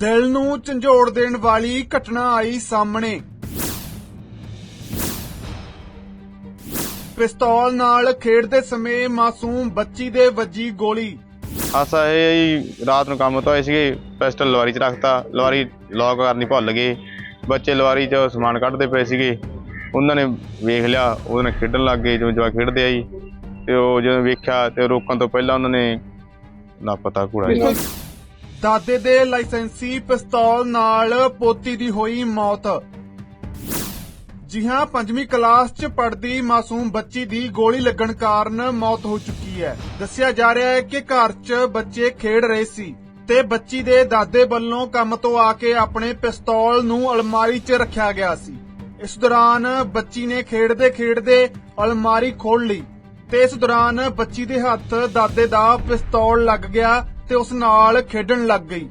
ਦਿਲ ਨੂੰ ਝੰਜੋੜ ਦੇਣ ਵਾਲੀ ਘਟਨਾ ਆਈ ਸਾਹਮਣੇ। ਪਿਸਤੌਲ ਨਾਲ ਖੇਡਦੇ ਸਮੇਂ ਮਾਸੂਮ ਬੱਚੀ ਦੇ ਵੱਜੀ ਗੋਲੀ। ਹਾਸਾ ਇਹ ਰਾਤ ਨੂੰ ਕੰਮ ਤੋਂ ਆਏ ਸੀਗੇ ਪਿਸਟਲ ਲਵਾਰੀ 'ਚ ਰੱਖਤਾ ਲਵਾਰੀ ਲੌਕ ਕਰਨੀ ਭੁੱਲ ਗਏ। ਬੱਚੇ ਲਵਾਰੀ 'ਚ ਸਮਾਨ ਕੱਢਦੇ ਪਏ ਸੀਗੇ। ਉਹਨਾਂ ਨੇ ਵੇਖ ਲਿਆ ਉਹਦੇ ਨਾਲ ਖੇਡਣ ਲੱਗ ਗਏ ਜਿਵੇਂ ਜਵਾ ਖੇਡਦੇ ਆ ਜੀ। ਤੇ ਉਹ ਜਦੋਂ ਵੇਖਿਆ ਤੇ ਰੋਕਣ ਤੋਂ ਪਹਿਲਾਂ ਉਹਨਾਂ ਨੇ ਨਾ ਪਤਾ ਕੂੜਾ ਜੀ। ਦਾਦੇ ਦੇ ਲਾਇਸੈਂਸੀ ਪਿਸਤੌਲ ਨਾਲ ਪੋਤੀ ਦੀ ਹੋਈ ਮੌਤ। ਜੀ ਹਾਂ ਪੰਜਵੀਂ ਕਲਾਸ 'ਚ ਪੜ੍ਹਦੀ ਮਾਸੂਮ ਬੱਚੀ ਦੀ ਗੋਲੀ ਲੱਗਣ ਕਾਰਨ ਮੌਤ ਹੋ ਚੁੱਕੀ ਹੈ। ਦੱਸਿਆ ਜਾ ਰਿਹਾ ਹੈ ਕਿ ਘਰ 'ਚ ਬੱਚੇ ਖੇਡ ਰਹੇ ਸੀ ਤੇ ਬੱਚੀ ਦੇ ਦਾਦੇ ਵੱਲੋਂ ਕੰਮ ਤੋਂ ਆ ਕੇ ਆਪਣੇ ਪਿਸਤੌਲ ਨੂੰ ਅਲਮਾਰੀ 'ਚ ਰੱਖਿਆ ਗਿਆ ਸੀ। ਇਸ ਦੌਰਾਨ ਬੱਚੀ ਨੇ ਖੇਡਦੇ ਖੇਡਦੇ ਅਲਮਾਰੀ ਖੋਲ ਲਈ। ਤੇ ਇਸ ਦੌਰਾਨ ਬੱਚੀ ਦੇ ਹੱਥ ਦਾਦੇ ਦਾ ਪਿਸਤੌਲ ਲੱਗ ਗਿਆ ਤੇ ਉਸ ਨਾਲ ਖੇਡਣ ਲੱਗ ਗਈ।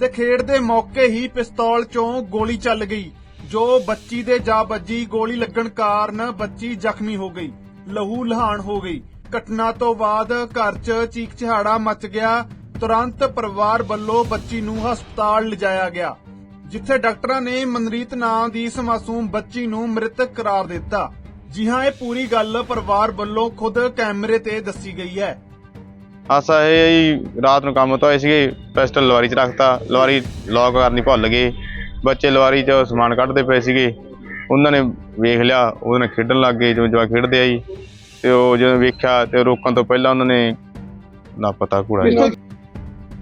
ਤੇ ਖੇਡ ਦੇ ਮੌਕੇ ਹੀ ਪਿਸਤੌਲ ਚੋਂ ਗੋਲੀ ਚੱਲ ਗਈ, ਜੋ ਬੱਚੀ ਦੇ ਜਾ ਵੱਜੀ ਗੋਲੀ ਲੱਗਣ ਕਾਰਨ ਬੱਚੀ ਜ਼ਖਮੀ ਹੋ ਗਈ, ਲਹੂ ਲਹਾਨ ਹੋ ਗਈ। ਘਟਨਾ ਤੋਂ ਬਾਅਦ ਘਰ 'ਚ ਚੀਕ ਚਿਹਾੜਾ ਮਚ ਗਿਆ, ਤੁਰੰਤ ਪਰਿਵਾਰ ਵੱਲੋਂ ਬੱਚੀ ਨੂੰ ਹਸਪਤਾਲ ਲਿਜਾਇਆ ਗਿਆ, ਜਿੱਥੇ ਡਾਕਟਰਾਂ ਨੇ ਮਨਰੀਤ ਨਾਂ ਦੀ ਇਸ ਮਾਸੂਮ ਬੱਚੀ ਨੂੰ ਮ੍ਰਿਤਕ ਕਰਾਰ ਦਿੱਤਾ। ਜੀ ਹਾਂ ਇਹ ਪੂਰੀ ਗੱਲ ਪਰਿਵਾਰ ਵੱਲੋਂ ਖੁਦ ਕੈਮਰੇ ਤੇ ਦੱਸੀ ਗਈ ਹੈ। ਹਾਸਾ ਇਹ ਹੈ ਜੀ ਰਾਤ ਨੂੰ ਕੰਮ ਤੋਂ ਆਏ ਸੀਗੇ ਪਿਸਟਲ ਲਵਾਰੀ 'ਚ ਰੱਖਤਾ ਲਵਾਰੀ ਲੌਕ ਕਰਨੀ ਭੁੱਲ ਗਏ। ਬੱਚੇ ਲਵਾਰੀ 'ਚ ਸਮਾਨ ਕੱਢਦੇ ਪਏ ਸੀਗੇ। ਉਹਨਾਂ ਨੇ ਵੇਖ ਲਿਆ ਉਹਦੇ ਨਾਲ ਖੇਡਣ ਲੱਗ ਗਏ ਜਿਵੇਂ ਜਵਾ ਖੇਡਦੇ ਆ ਜੀ। ਤੇ ਉਹ ਜਦੋਂ ਵੇਖਿਆ ਤੇ ਰੋਕਣ ਤੋਂ ਪਹਿਲਾਂ ਉਹਨਾਂ ਨੇ ਨਾ ਪਤਾ ਕੂੜਾ ਜੀ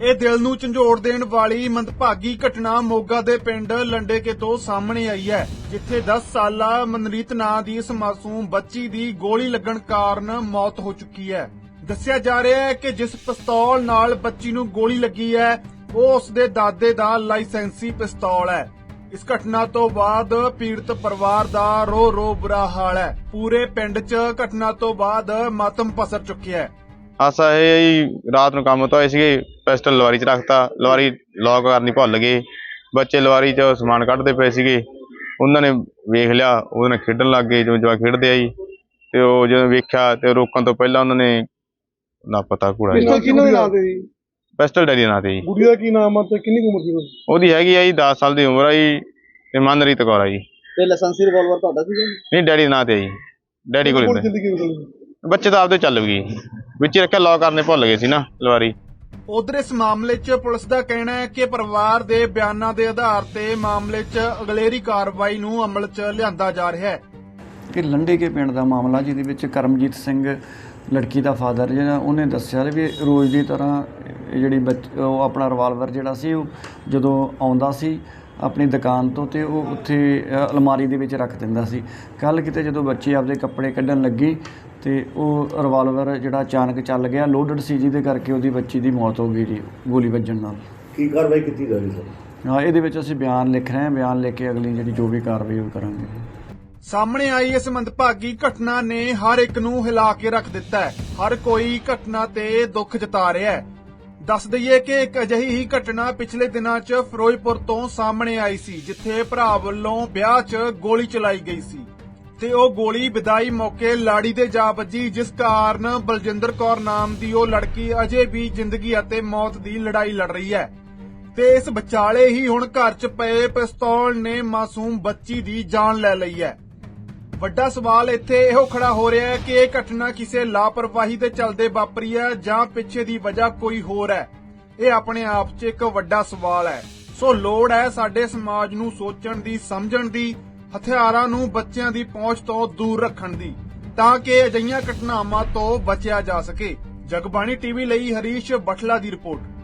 ਇਹ ਦਿਲ ਨੂੰ ਝੰਜੋੜ ਦੇਣ ਵਾਲੀ ਮੰਦਭਾਗੀ ਘਟਨਾ ਮੋਗਾ ਦੇ ਪਿੰਡ ਲੰਡੇਕੇ ਤੋਂ ਸਾਹਮਣੇ ਆਈ ਹੈ, ਜਿੱਥੇ 10 ਸਾਲਾ ਮਨਰੀਤ ਨਾਂ ਦੀ ਇਸ ਮਾਸੂਮ ਬੱਚੀ ਦੀ ਗੋਲੀ ਲੱਗਣ ਕਾਰਨ ਮੌਤ ਹੋ ਚੁੱਕੀ ਹੈ। ਦੱਸਿਆ ਜਾ ਰਿਹਾ ਹੈ ਕਿ ਜਿਸ ਪਿਸਤੌਲ ਨਾਲ ਬੱਚੀ ਨੂੰ ਗੋਲੀ ਲੱਗੀ ਹੈ, ਉਹ ਉਸ ਦੇ ਦਾਦੇ ਦਾ ਲਾਇਸੈਂਸੀ ਪਿਸਤੌਲ ਹੈ। ਇਸ ਘਟਨਾ ਤੋਂ ਬਾਅਦ ਪੀੜਤ ਪਰਿਵਾਰ ਦਾ ਰੋ ਰੋ ਬੁਰਾ ਹਾਲ ਹੈ। ਪੂਰੇ ਪਿੰਡ 'ਚ ਘਟਨਾ ਤੋਂ ਬਾਅਦ ਮਾਤਮ ਪਸਰ ਚੁੱਕਿਆ ਹੈ। ਹਾਸਾ ਇਹ ਹੈ ਜੀ ਰਾਤ ਨੂੰ ਕੰਮ ਤੋਂ ਆਏ ਸੀਗੇ ਪਿਸਟਲ ਲਵਾਰੀ 'ਚ ਰੱਖਤਾ ਲਵਾਰੀ ਲੌਕ ਕਰਨੀ ਭੁੱਲ ਗਏ। ਬੱਚੇ ਲਵਾਰੀ 'ਚ ਸਮਾਨ ਕੱਢਦੇ ਪਏ ਸੀਗੇ। ਉਹਨਾਂ ਨੇ ਵੇਖ ਲਿਆ ਉਹਦੇ ਨਾਲ ਖੇਡਣ ਲੱਗ ਗਏ ਜਿਵੇਂ ਜਵਾ ਖੇਡਦੇ ਆ ਜੀ। ਤੇ ਉਹ ਜਦੋਂ ਵੇਖਿਆ ਤੇ ਰੋਕਣ ਤੋਂ ਪਹਿਲਾਂ ਉਹਨਾਂ ਨੇ ਨਾ ਪਤਾ ਕੂੜਾ ਜੀ। ਪਿਸਤਲ ਕਿਹਨਾਂ ਦੇ ਨਾਂ ਤੇ ਜੀ? ਪਿਸਟਲ ਡੈਡੀ ਨਾਂ ਤੇ ਜੀ। ਗੁੜੀ ਦਾ ਕੀ ਨਾਮ ਆ ਤੇ ਕਿੰਨੀ ਕੁ ਉਮਰ ਸੀ ਉਹਦੀ? ਉਹਦੀ ਹੈਗੀ ਆ ਜੀ 10 ਸਾਲ ਦੀ ਉਮਰ ਆ ਜੀ ਤੇ ਮਨਰੀਤ ਕੌਰ ਆ ਜੀ। ਤੇ ਲਾਇਸੈਂਸੀ ਰਿਵਾਲਵਰ ਤੁਹਾਡਾ ਸੀਗਾ? ਨਹੀਂ ਡੈਡੀ ਨਾਂ ਤੇ ਆ ਜੀ। ਡੈਡੀ ਕੋਲ ਜ਼ਿੰਦਗੀ ਬੱਚੇ ਤਾਂ ਆਪਦੇ ਚੱਲ ਗਏ। ਵਿੱਚ ਹੀ ਰੱਖਿਆ ਲੌਕ ਕਰਨੇ ਭੁੱਲ ਗਏ ਸੀ ਨਾ ਲਵਾਰੀ। ਉਧਰ ਇਸ ਮਾਮਲੇ 'ਚ ਪੁਲਿਸ ਦਾ ਕਹਿਣਾ ਹੈ ਕਿ ਪਰਿਵਾਰ ਦੇ ਬਿਆਨਾਂ ਦੇ ਆਧਾਰ ਤੇ ਮਾਮਲੇ 'ਚ ਅਗਲੇਰੀ ਕਾਰਵਾਈ ਨੂੰ ਅਮਲ 'ਚ ਲਿਆਂਦਾ ਜਾ ਰਿਹਾ ਹੈ। ਕਿ ਲੰਡੇ ਕੇ ਪਿੰਡ ਦਾ ਮਾਮਲਾ ਜਿਹਦੇ ਵਿੱਚ ਕਰਮਜੀਤ ਸਿੰਘ ਲੜਕੀ ਦਾ ਫਾਦਰ ਜਿਹੜਾ ਉਹਨੇ ਦੱਸਿਆ ਵੀ ਰੋਜ਼ ਦੀ ਤਰ੍ਹਾਂ ਜਿਹੜੀ ਉਹ ਆਪਣਾ ਰਿਵਾਲਵਰ ਜਿਹੜਾ ਸੀ ਉਹ ਜਦੋਂ ਆਉਂਦਾ ਸੀ ਆਪਣੀ ਦੁਕਾਨ ਤੋਂ ਤੇ ਉਹ ਉੱਥੇ ਅਲਮਾਰੀ ਦੇ ਵਿੱਚ ਰੱਖ ਦਿੰਦਾ ਸੀ। ਕੱਲ ਕਿਤੇ ਜਦੋਂ ਬੱਚੀ ਆਪਦੇ ਕੱਪੜੇ ਕੱਢਣ ਲੱਗੀ ਤੇ ਉਹ ਰਿਵਾਲਵਰ ਜਿਹੜਾ ਅਚਾਨਕ ਚੱਲ ਗਿਆ ਲੋਡਡ ਸੀ ਜਿਹਦੇ ਕਰਕੇ ਉਹਦੀ ਬੱਚੀ ਦੀ ਮੌਤ ਹੋ ਗਈ ਜੀ ਗੋਲੀ ਵੱਜਣ ਨਾਲ। ਕੀ ਕਾਰਵਾਈ ਕੀਤੀ ਜਾ ਰਹੀ ਸਰ? ਹਾਂ ਇਹਦੇ ਵਿੱਚ ਅਸੀਂ ਬਿਆਨ ਲਿਖ ਰਹੇ ਹਾਂ ਬਿਆਨ ਲਿਖ ਕੇ ਅਗਲੀ ਜਿਹੜੀ ਜੋ ਵੀ ਕਾਰਵਾਈ ਉਹ ਕਰਾਂਗੇ। ਸਾਹਮਣੇ ਆਈ ਇਸ ਮੰਦਭਾਗੀ ਘਟਨਾ ਨੇ ਹਰ ਇੱਕ ਨੂੰ ਹਿਲਾ ਕੇ ਰੱਖ ਦਿੱਤਾ ਹੈ। ਹਰ ਕੋਈ ਘਟਨਾ ਤੇ ਦੁੱਖ ਜਤਾ ਰਿਹਾ ਹੈ। ਦੱਸ ਦਈਏ ਕਿ ਇੱਕ ਅਜਿਹੀ ਹੀ ਘਟਨਾ ਪਿਛਲੇ ਦਿਨਾਂ 'ਚ ਫਿਰੋਜ਼ਪੁਰ ਤੋਂ ਸਾਹਮਣੇ ਆਈ ਸੀ, ਜਿੱਥੇ ਭਰਾ ਵੱਲੋਂ ਵਿਆਹ 'ਚ ਗੋਲੀ ਚਲਾਈ ਗਈ ਸੀ। ਤੇ ਉਹ ਗੋਲੀ ਵਿਦਾਈ ਮੌਕੇ ਲਾੜੀ ਦੇ ਜਾ ਵੱਜੀ, ਜਿਸ ਕਾਰਨ ਬਲਜਿੰਦਰ ਕੌਰ ਨਾਮ ਦੀ ਉਹ ਲੜਕੀ ਅਜੇ ਵੀ ਜ਼ਿੰਦਗੀ ਅਤੇ ਮੌਤ ਦੀ ਲੜਾਈ ਲੜ ਰਹੀ ਹੈ। ਤੇ ਇਸ ਵਿਚਾਲੇ ਹੀ ਹੁਣ ਘਰ 'ਚ ਪਏ ਪਿਸਤੌਲ ਨੇ ਮਾਸੂਮ ਬੱਚੀ ਦੀ ਜਾਨ ਲੈ ਲਈ ਹੈ। ਵੱਡਾ ਸਵਾਲ ਇੱਥੇ ਇਹੋ ਖੜਾ ਹੋ ਰਿਹਾ ਹੈ ਕਿ ਇਹ ਘਟਨਾ ਕਿਸੇ ਲਾਪਰਵਾਹੀ ਦੇ ਚਲਦੇ ਵਾਪਰੀ ਹੈ ਜਾਂ ਪਿੱਛੇ ਦੀ ਵਜ੍ਹਾ ਕੋਈ ਹੋਰ ਹੈ? ਇਹ ਆਪਣੇ ਆਪ 'ਚ ਇੱਕ ਵੱਡਾ ਸਵਾਲ ਹੈ। ਸੋ ਲੋੜ ਹੈ ਸਾਡੇ ਸਮਾਜ ਨੂੰ ਸੋਚਣ ਦੀ, ਸਮਝਣ ਦੀ, ਹਥਿਆਰਾਂ ਨੂੰ ਬੱਚਿਆਂ ਦੀ ਪਹੁੰਚ ਤੋਂ ਦੂਰ ਰੱਖਣ ਦੀ, ਤਾਂ ਕਿ ਅਜਿਹੀਆਂ ਘਟਨਾਵਾਂ ਤੋਂ ਬਚਿਆ ਜਾ ਸਕੇ। ਜਗਬਾਣੀ ਟੀਵੀ ਲਈ ਹਰੀਸ਼ ਬਠਲਾ ਦੀ ਰਿਪੋਰਟ।